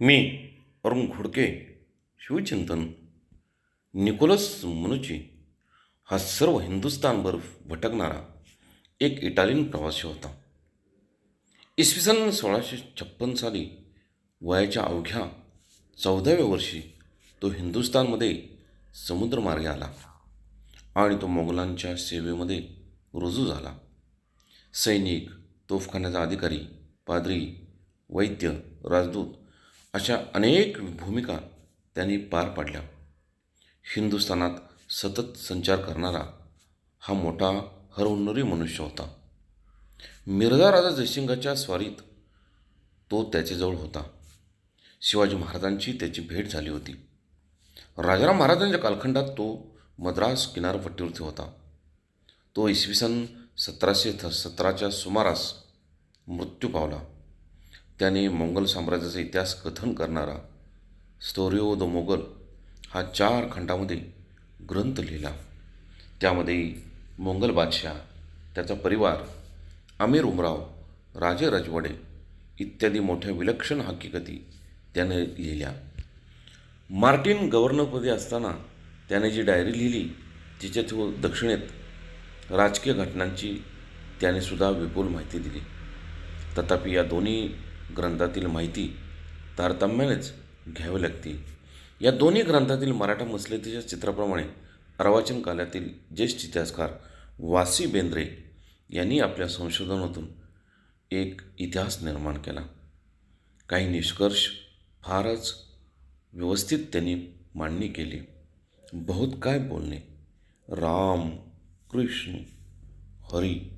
मी अरुण घोडके शिवचिंतन Nicolas Manucci हा सर्व हिंदुस्थानभर भटकणारा एक इटालियन प्रवासी होता. इसवी सन सोळाशे छप्पन साली वयाच्या अवघ्या चौदाव्या वर्षी तो हिंदुस्थानमध्ये समुद्रमार्गे आला आणि तो मोगलांच्या सेवेमध्ये रुजू झाला. सैनिक तोफखान्याचा अधिकारी पादरी वैद्य राजदूत अशा अनेक भूमिका त्यांनी पार पाडल्या. हिंदुस्थानात सतत संचार करणारा हा मोठा हरहुन्नरी मनुष्य होता. मिर्झा राजा जयसिंगाच्या स्वारीत तो त्याच्याजवळ होता. शिवाजी महाराजांची त्याची भेट झाली होती. राजाराम महाराजांच्या कालखंडात तो मद्रास किनारपट्टीवरती होता. तो इसवी सन सतराशे थ सतराच्या सुमारास मृत्यू पावला. त्याने मोंगल साम्राज्याचा इतिहास कथन करणारा स्टोरिओ द मोगल हा चार खंडामध्ये ग्रंथ लिहिला. त्यामध्ये मोंगल बादशाह त्याचा परिवार अमीर उमराव राजे राजवाडे इत्यादी मोठ्या विलक्षण हकीकती त्याने लिहिल्या. मार्टिन गव्हर्नरपदी असताना त्याने जी डायरी लिहिली तिच्या तो दक्षिणेत राजकीय घटनांची त्याने सुद्धा विपुल माहिती दिली. तथापि या दोन्ही ग्रंथातील माहिती तारतम्यानेच घ्यावी लागते. या दोन्ही ग्रंथातील मराठा मसलतीच्या चित्राप्रमाणे अर्वाचीन कालातील ज्येष्ठ इतिहासकार वासी बेंद्रे यांनी आपल्या संशोधनातून एक इतिहास निर्माण केला. काही निष्कर्ष फारच व्यवस्थित त्यांनी मांडणी केली. बहुत काय बोलणे? राम कृष्ण हरी